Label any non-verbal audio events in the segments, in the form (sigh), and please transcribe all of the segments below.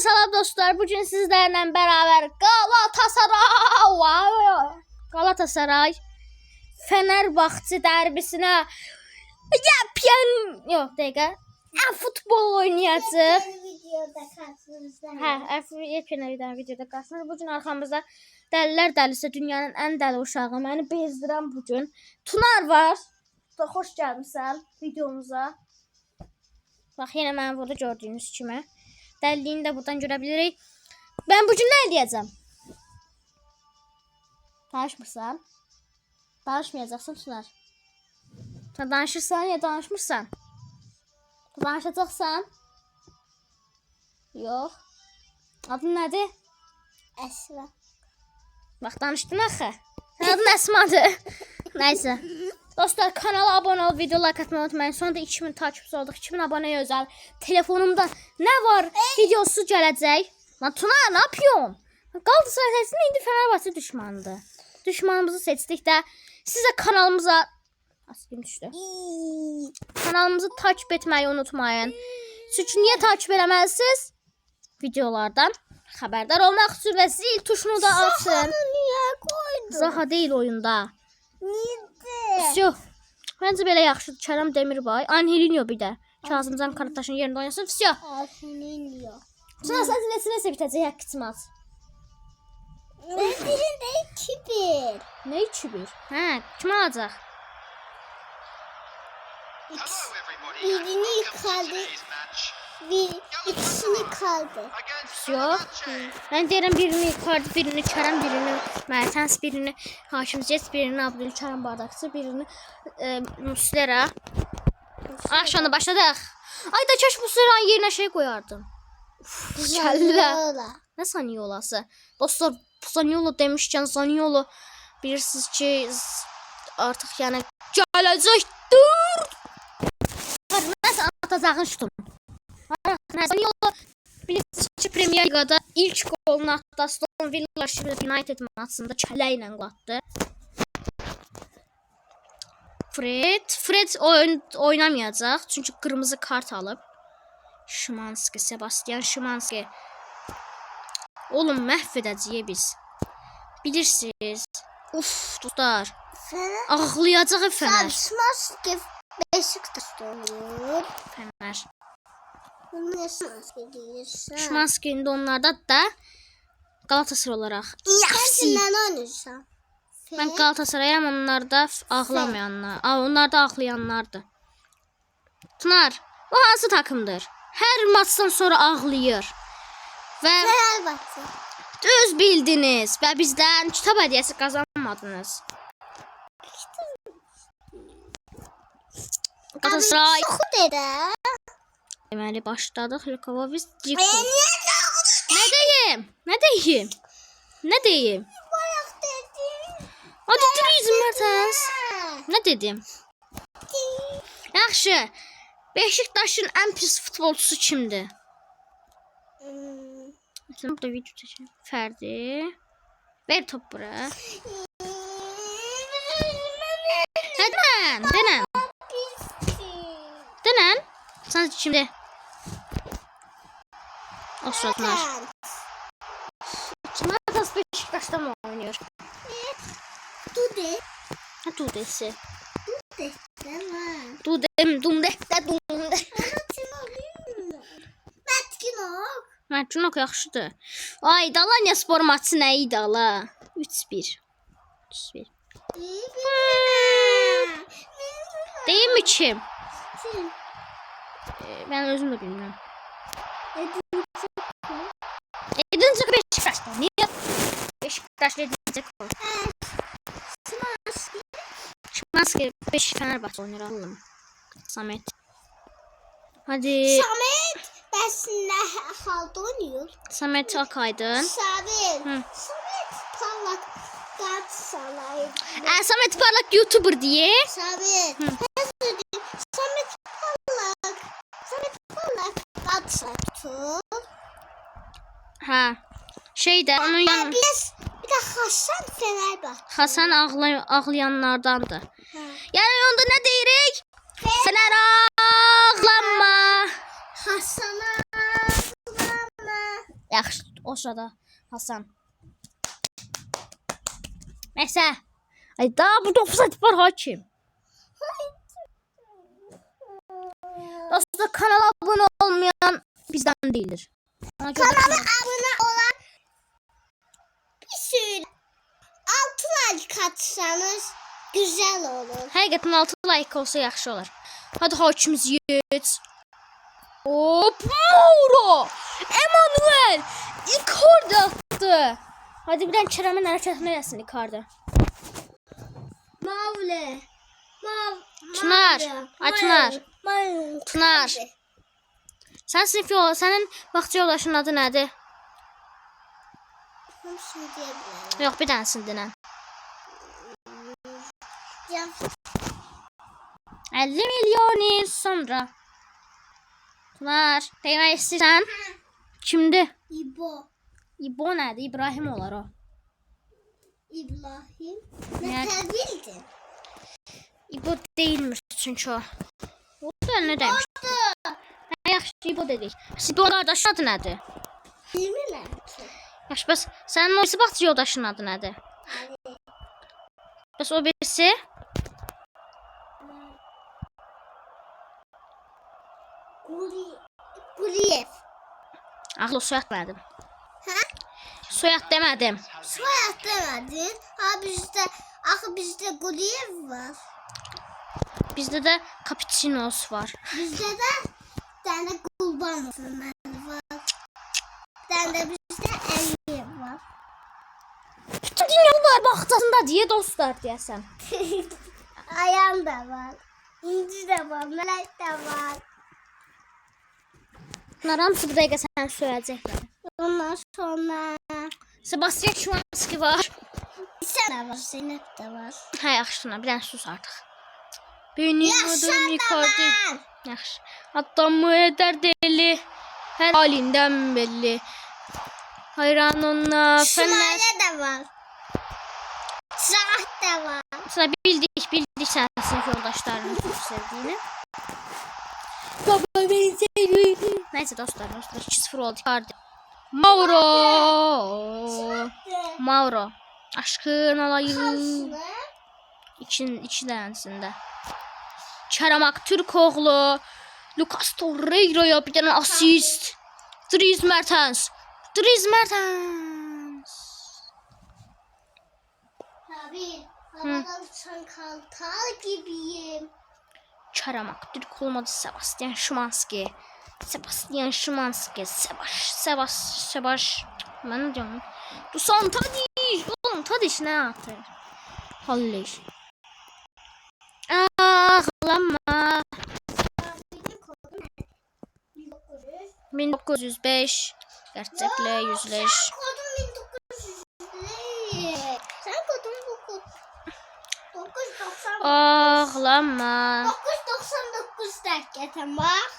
salam dostlar. Bugün sizlerle beraber Galatasaray Galatasaray Fenerbahçe derbisine yepyen yok dakika. E, futbol oynayacağız. Hə, yepyeni bir dənə videoda qarşınızda. Bu gün arxamızda dəlilər dəlisi dünyanın ən dəli uşağı məni bezdirən bu gün Tunar var. Xoş gəlmisən videomuza. Bax yenə məni burada gördüyünüz kimi. Dəliliyini də buradan görə bilirik. Mən bu nə edəcəm? Danışmırsan? Danışmayacaqsın Tunar. Sən danışırsan ya danışmırsan? Danışacaqsan? Yox. Adın nədir? Əsra. Bax danışdın axı. Adın Əsmadır. (laughs) Nəysə. Dostlar kanala abunə ol, video like atmayı unutmayın. Sonra da 2000 takipçi olduq. 2000 abunəyə özəl. Telefonumda nə var? Videosu gələcək. Lan Tuna, nə yapıyorsun? Galatasaray seçsin indi Fenerbahçe düşmanıdır. Düşmanımızı seçdik də sizə kanalımıza Askim düşdü. Kanalımızı takip etməyi unutmayın. Çünki niyə takip eləməlisiniz? Videolardan xəbərdar olmaq üçün və zil tuşunu da açın. niyə qoydun? Zaha deyil oyunda. Niyə? Vəsio. Məncə belə yaxşıdır. Kərəm Demirbay. Angelinho bir də. Kazımcan Karataşın yerində oynasın. Vəsio. Angelinho. Sonra sən neçə bitəcək haqq çıxmaz. Birində 2-1. Nə 2-1? Hə, kim alacaq? Birini yıxaldı bir ikisini kaldı. Yok. Ben derim birini Kardı, birini Kerem, birini Mertens, birini Haşim Zet, birini Abdülkerim Bardakçı, birini e, Muslera. Ah şu anda başladık. Ay da keşke Muslera'nın yerine şey koyardım. Uf, kelle. Ne Saniolas'ı? Dostlar Saniola demişken Saniola bilirsiniz ki artık yani gelecektir. Neyse atacağın şutum. Bilirsiniz ki Premier Liqada ilk qolunu atdı Aston Villa Sheffield United maçında kələ ilə qatdı. Fred, Fred oyun oynamayacaq çünki qırmızı kart alıb. Şimanski, Sebastian Şimanski. Oğlum məhv edəcəyik biz. Bilirsiniz. Uf, dostlar. Ağlayacaq Fənər. Smaske Beşiktaş'ta oynuyor. Fənər. Diyorsun? Şimanski indi onlarda da Galatasaray olaraq. Sen ben oynayacağım. Mən Galatasarayam, onlar da f- ağlamayanlar. Onlar da ağlayanlardır. Tunar, o hansı takımdır? Hər maçdan sonra ağlayır. Və Fenerbahçe. düz bildiniz və bizdən kitab hədiyyəsi qazanmadınız. Galatasaray Çok dedi. Deməli başladıq. Likovovic, Ciko. Nə deyim? Nə deyim? Nə deyim? Hadi turizm Mertens. Nə dedim? Yaxşı. Beşiktaşın ən pis futbolçusu kimdir? Sən burada video çəkək. Fərdi. Ver top bura. Hə denən, denən. Denən. Sən kimdə? O suratlar. Kim atas Beşiktaş'ta mı oynuyor? Dude. Ha Dudesi. Tamam. Dudem, dumde, de dumde. Kim olayım? Betkin ol. Mərcunok yaxşıdır. Ay, Dalanya spor maçı nə idi ala? 3-1. 3-1. Deyilmi kim? Kim? Ee, mən özüm də bilmirəm. Edinci Beşiktaş'ta. Niyə? Beşiktaş edinci o. Smaske. Şimanski Beş Fenerbahçe oynayır oğlum. Samet. Hadi Samet. Ben ne halde oynuyor? Samet Akaydın. Samet. Hı. Samet. Parlak. Galatasaray. Ee, Samet Parlak YouTuber diye. Samet. Ben söyleyeyim. Samet Parlak. Samet Parlak. Galatasaray tut. Ha. Şey de onun yan Bir de, bir de Hasan Fenerbahçe. Hasan ağlay ağlayanlardandır. Ha. Yani onda ne deyirik? Fener ağlama. Hasan'a ağlama. Yaxşı, o sırada Hasan. Nəysə. Ay daha burada offside var hakim. Dostlar kanala abone olmayan bizden değildir. Kanala abone sürü altın like atsanız güzel olur. Həqiqətən 6 like olsa yaxşı olar. Hadi hakimiz yeç. Hop, Mauro! Emanuel! Icardi attı. Hadi bir dənə Kerəmin hərəkətini eləsin Icardi. Mavle. Mav. Çınar, ay Çınar. Çınar. Sən sinif yol, sənin vaxtçı yoldaşının adı nədir? Hamısını deyə bilərəm. Yox, bir dənəsini denən. Ya, 50 milyon il sonra. Çınar, demək istəyirsən? Kimdir? İbo. İbo nədir? İbrahim olar o. İbrahim. Ne bildin? İbo değilmiş çünkü o. O da ne demiş? Ha, yaxşı İbo dedik. İbo qardaşın adı nədir? Bilmirəm ki. Yaxşı, bəs sənin o isbatçı yoldaşının adı nədir? Bəs o birisi? Guli. Guliyev. Ağlı soyad demədim. Ha? Soyad demədim. Soyad demedin. Ha bizde, axı bizde Guliyev var. Bizdə də Cappuccinos var. Bizde de tane Gulban var. Tane bizde Əliyev var. Bütün baxtasında deyə dostlar deyəsən. (laughs) Ayağım da var. İnci de var. Melek de var. Bunlar hamısı bu dəqiqə səni söyləyəcəklər. Ondan sonra Sebastian Şumanski var. sen de var. Zeynep de var. Hə, yaxşı, Tuna, bir dənə sus artıq. Benim adım da Icardi. var. Yaxşı. Adamı eder deli. Her halinden belli. Hayran ona. Şumaya da var. Da var. Sana bildik bildik sen sınıf yoldaşlarını çok sevdiğini. Baba beni seviyorum. Neyse dostlar dostlar 2-0 oldu. Icardi. Mauro. Mauro. Aşkın olayım. İçin, içi dənəsində. Kerem Aktürkoğlu, Lucas Torreira'ya bir tane asist. Dries Mertens. Dries Mertens. Tabii. Havada uçan kartal gibiyim. Kerem Aktürk olmadı Sebastian Szymanski. Sebastian Szymanski. Sebaş, Sebaş, Sebaş. Ben ne diyorum? Dusan Tadiş. Oğlum Tadiş ne yaptı? Halliş. Ağlama. Benim kodum ne? 1900. 1905 gerçekle yüzleş. Sen kodun 1900 değil. Sen kodun bu kod. 999. Ağlama. 999 dakikten bak.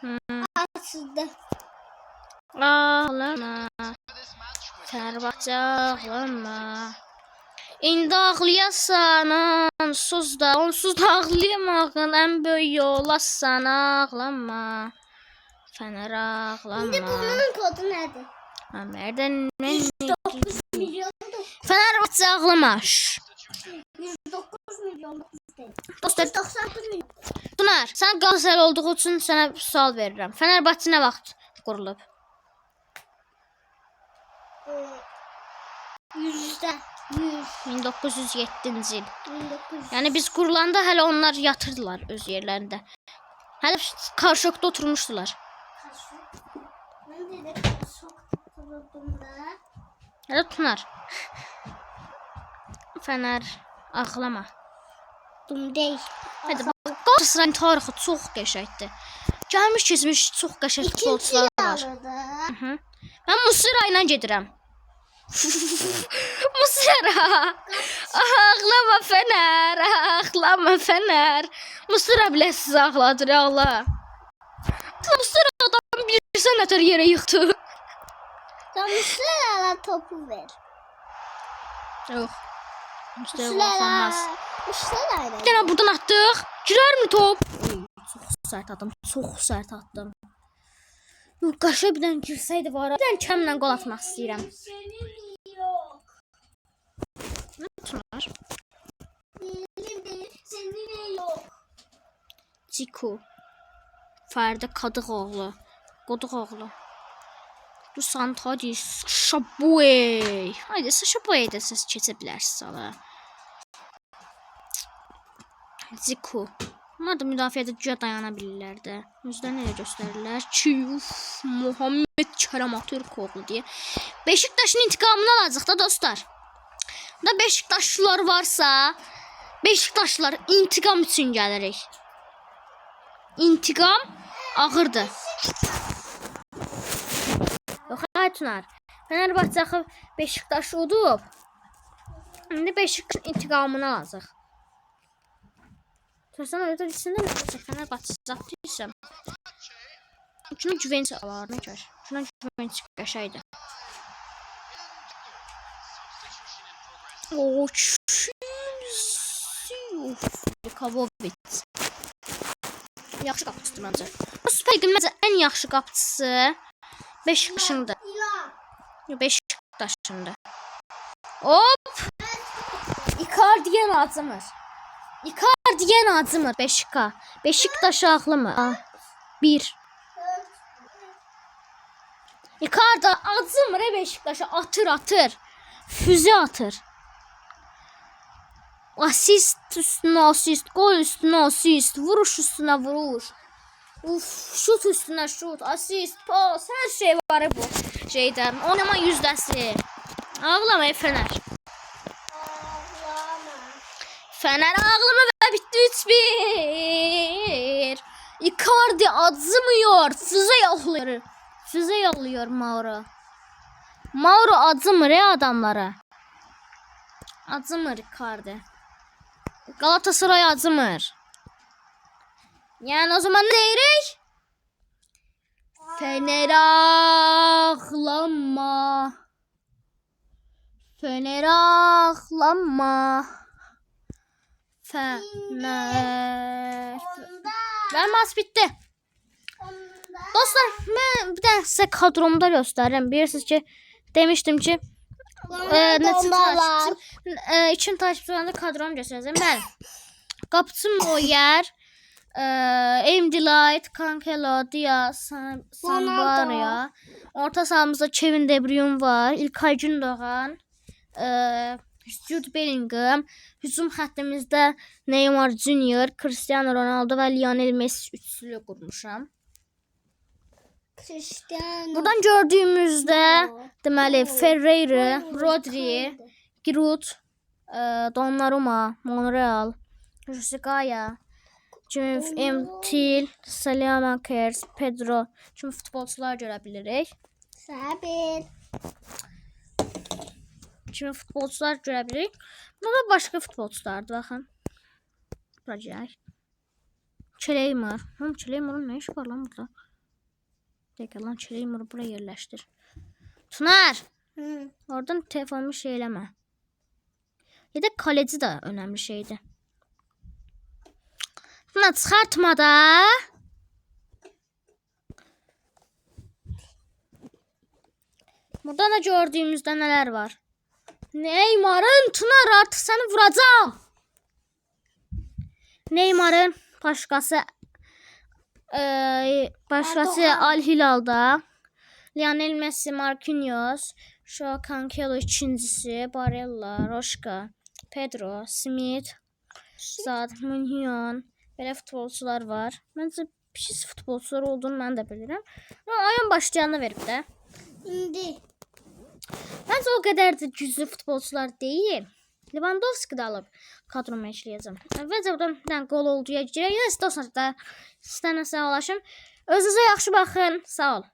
Hmm. Açıldı. Ağlama. Fenerbahçe ağlama. İndi ağlayasan onsuz da onsuz da ağlayamağın en böyük yolasan ağlama. Fener ağlama. bunun kodu nedir? Ömer'den ben 9 milyon Fenerbahçe ağlama. Şş. 109 milyon 9 değil. Dostlar 99 milyon. Pınar, sən Qalatasaray olduğu üçün sənə sual verirəm. Fenerbahçe nə vaxt qurulub? Ee, Yüzde. Yüz. 1907-ci il. 1900. Yəni biz qurulanda hələ onlar yatırdılar öz yerlərində. Hələ karşılıqda oturmuşdular. Ben de de çok kurudum da. Hələ Pınar. Fənər ağlama. Dum değil. Hadi bax, Qalatasarayın tarixi çox qəşəngdir. Gəlmiş keçmiş çox qəşəng futbolçular var. yarıda. Hı. Mən Musira ilə gedirəm. (laughs) Musira. Ağlama Fener, ağlama Fener. Musira bilə ağladır, ağla. Musira adam bilirsən nətər yerə yıxdı. Muslera'la topu ver. Yox. Olmaz. Muslera'yla. Bir buradan atdıq. Girərmi top? Çox sərt atdım, çox sərt atdım. Qaşa bir dənə girsəydi var. Bir dənə kəmlə qol atmaq istəyirəm. Senin yok. Nə yok. Ciku. Fərdə Qadıq oğlu. Qodux oğlu. Du Santadi Şabuey. Haydi Şabuey də siz keçə bilərsiniz ala. Ciku. Onlar da müdafiədə güya dayana bilirlər də. Özləri necə göstərirlər ki, uf, Muhammed Kərəm Atatürkoğlu deyə. Beşiktaşın intiqamını alacaq da dostlar. Da Beşiktaşlılar varsa, Beşiktaşlılar intiqam üçün gəlirik. İntiqam ağırdır. Aytunar. Fenerbahçe axı Beşiktaş udub. İndi Beşiktaş intiqamını alacaq. Görsən orada içində nə? Fenerbahçe zaptıysam. Şuna güvenç alar, nə gör. Şuna güvenç qəşəydi. O Kavovic. Yaxşı qapıçıdır məncə. Bu Süper Ligin məncə ən Yo, Beşiktaşındır. Hop! Icardi'ye acımır. Icardi'ye acımır Beşiktaş. Beşiktaş ağlı mı? Ah, bir. Icardi acımır e Beşiktaş'a atır atır. Füze atır. Asist üstüne asist, gol üstüne asist, vuruş üstüne vuruş. Uf, şut üstüne şut, asist, pas, her şey var bu şeyde. Oynama yüzdesi. Ağlama ey Fener. Ağlama. Fener ağlama ve bitti 3-1. Icardi acımıyor. Füze yolluyor. Füze yolluyor Mauro. Mauro acımır ya adamlara. Acımır Icardi. Galatasaray acımır. Yani o zaman ne deyirik? Fener ağlama. Fener ağlama. Fener. Maç bitti. Dostlar ben bir de size kadromda göstereyim. Bilirsiniz ki demiştim ki e, Bombalar. takipçim, e, için takipçilerinde kadromu göstereceğim. Ben (coughs) kapıcım o yer. E, Aim Delight, Cancelo, Diaz, San, Sambaria. Orta sahamızda Kevin De Bruyne var. İlkay Gündoğan. E, Jude Bellingham. Hücum xəttimizdə Neymar Junior, Cristiano Ronaldo və Lionel Messi üçlü qurmuşam. Cristiano. Buradan gördüğümüzde deməli Ferreira, Rodri, Giroud, e, Donnarumma, Monreal, Rusigaya, kimi Emtil, Salamakers, Pedro kimi futbolçular görə bilirik. Sabit. Kimi futbolçular görə bilirik. Burada başqa futbolçulardır baxın. Bura gələk. Çeleymar. Hım Çeleymarın nə işi var lan burada? Dəqiqə lan Çeleymarı bura yerləşdir. Tunar. Hı. Oradan telefonumu şey eləmə. Ya da kaleci de önemli şeydi. Buna çıxartma da. Burada da gördüğümüzde neler var? Neymar'ın Tunar artık seni vuracağım. Neymar'ın başkası eee başkası Erdoğan. Al Hilal'da. Lionel Messi, Marquinhos, Joao Cancelo ikincisi, Barella, Roşka, Pedro, Smith, Zad, Munhion, belə futbolçular var. Məncə pis futbolçular olduğunu mən də bilirəm. Amma ayın başlayanına verib də. İndi. Məncə o qədər də güclü futbolçular deyil. Lewandowski də alıb kadroma ekləyəcəm. Əvvəlcə buradan bir dənə qol olduya girək. İstəsəniz də sizdən sağ olaşım. Özünüzə yaxşı baxın. Sağ ol.